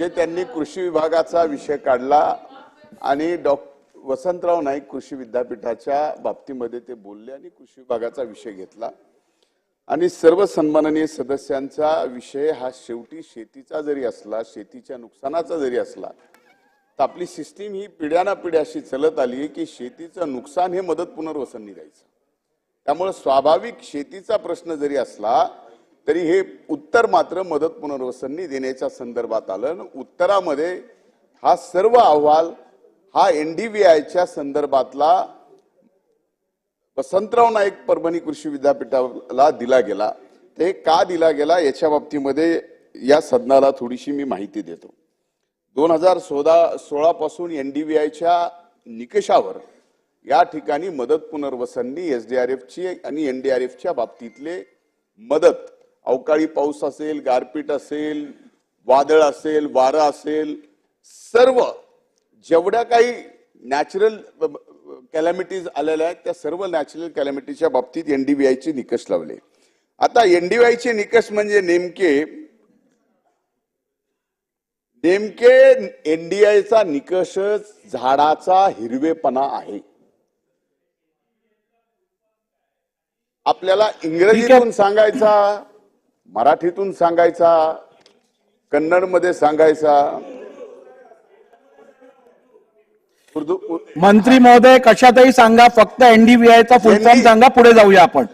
जे त्यांनी कृषी विभागाचा विषय काढला आणि डॉ. वसंतराव नाईक कृषी विद्यापीठाच्या बाबतीमध्ये ते बोलले आणि कृषी विभागाचा विषय घेतला. आणि सर्व सन्माननीय सदस्यांचा विषय हा शेवटी शेतीचा जरी असला शेतीच्या नुकसानाचा जरी असला तर आपली सिस्टीम ही पिढ्याना पिढ्या अशी चलत आली की शेतीचं नुकसान हे मदत पुनर्वसन निघायचं. त्यामुळे स्वाभाविक शेतीचा प्रश्न जरी असला तरी हे उत्तर मात्र मदत पुनर्वसननी देण्याच्या संदर्भात आलं. उत्तरामध्ये हा सर्व अहवाल हा एनडीव्हीआयच्या संदर्भातला वसंतराव नाईक परभणी कृषी विद्यापीठाला दिला गेला. ते का दिला गेला याच्या बाबतीमध्ये या सदनाला थोडीशी मी माहिती देतो. दोन हजार सोळा सोळा पासून एनडीव्हीआयच्या निकषावर या ठिकाणी मदत पुनर्वसननी एसडीआरएफची आणि एनडीआरएफच्या बाबतीतले मदत अवकाळी पाऊस असेल गारपीट असेल वादळ असेल वारं असेल सर्व जेवढ्या काही नॅचरल कॅलॅमिटीज आलेल्या आहेत त्या सर्व नॅचरल कॅलॅमिटीच्या बाबतीत एनडीबीआयचे निकष लावले. आता एनडीबीआयचे निकष म्हणजे नेमके नेमके एनडीआयचा निकषच झाडाचा हिरवेपणा आहे. आपल्याला इंग्रजीतून सांगायचा मराठीतून सांगायचा कन्नडमध्ये सांगायचा. मंत्री महोदय कशातही सांगा फक्त एनडीबीआय चा फुल फॉर्म सांगा पुढे जाऊया आपण.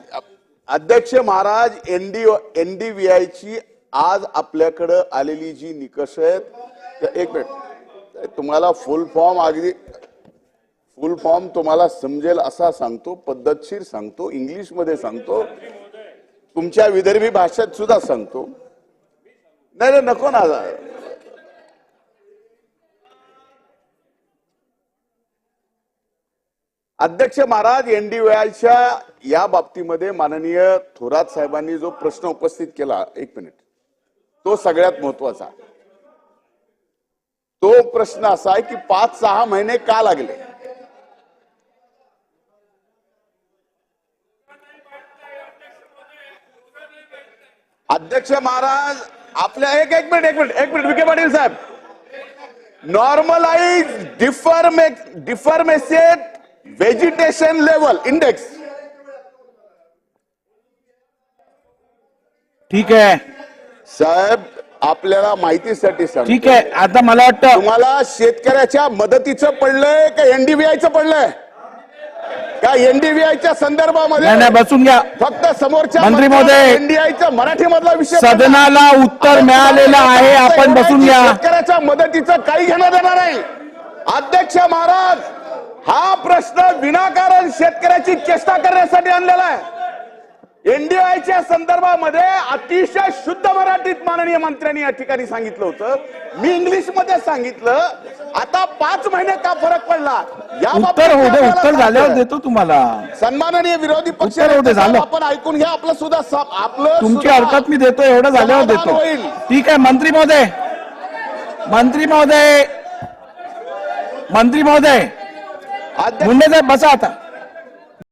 अध्यक्ष महाराज एनडी एनडीव्हीआय ची आज आपल्याकडं आलेली जी निकष आहेत एक मिनिट तुम्हाला फुल फॉर्म अगदी फुल फॉर्म तुम्हाला समजेल असा सांगतो पद्धतशीर सांगतो इंग्लिशमध्ये सांगतो. तुमच्या विदर्भी भाषेत सुद्धा सांगतो. नाही नाही, नको ना अध्यक्ष महाराज एनडीव्हीआयच्या या बाबतीमध्ये माननीय थोरात साहेबांनी जो प्रश्न उपस्थित केला एक मिनिट. तो सगळ्यात महत्त्वाचा तो प्रश्न असा आहे की पाच सहा महिने का लागले? अध्यक्ष महाराज आपल्या एक एक मिनिट एक मिनिट एक मिनिट विखे पाटील साहेब. Normalize difference difference vegetation level index ठीक आहे. साहेब आपल्याला माहितीसाठी सांग ठीक आहे. आता मला वाटतं तुम्हाला शेतकऱ्याच्या मदतीचं पडलंय का एनडीबीआयचं पडलंय? का एनडीबीआयच्या संदर्भामध्ये नाही नाही बसून घ्या. फक्त समोरच्या मंत्री महोदय, एनडीआयचा मराठी मधला विषय. सदनाला उत्तर मिळालेलं आहे आपण बसून घ्या. शेतकऱ्याच्या मदतीचं काही घेणं देणार नाही. अध्यक्ष महाराज हा प्रश्न विनाकारण शेतकऱ्याची चेष्टा करण्यासाठी आणलेला आहे. एनडीआयच्या संदर्भामध्ये अतिशय शुद्ध मराठीत माननीय मंत्र्यांनी या ठिकाणी सांगितलं होतं. मी इंग्लिशमध्ये सांगितलं. आता पाच महिने का फरक पडला? या उत्तर होऊ दे उत्तर झाल्यावर देतो तुम्हाला. सन्माननीय विरोधी पक्ष उत्तर होऊ दे, झालं. आपण ऐकून घ्या आपलं सुद्धा स- आपलं तुमची सुद्धा हरकत मी देतो एवढं झाल्यावर समाधान देतो. होईल. ठीक आहे मंत्री महोदय. मंत्री महोदय. मंत्री महोदय. अध्यक्ष मुंडे साहेब बसा आता.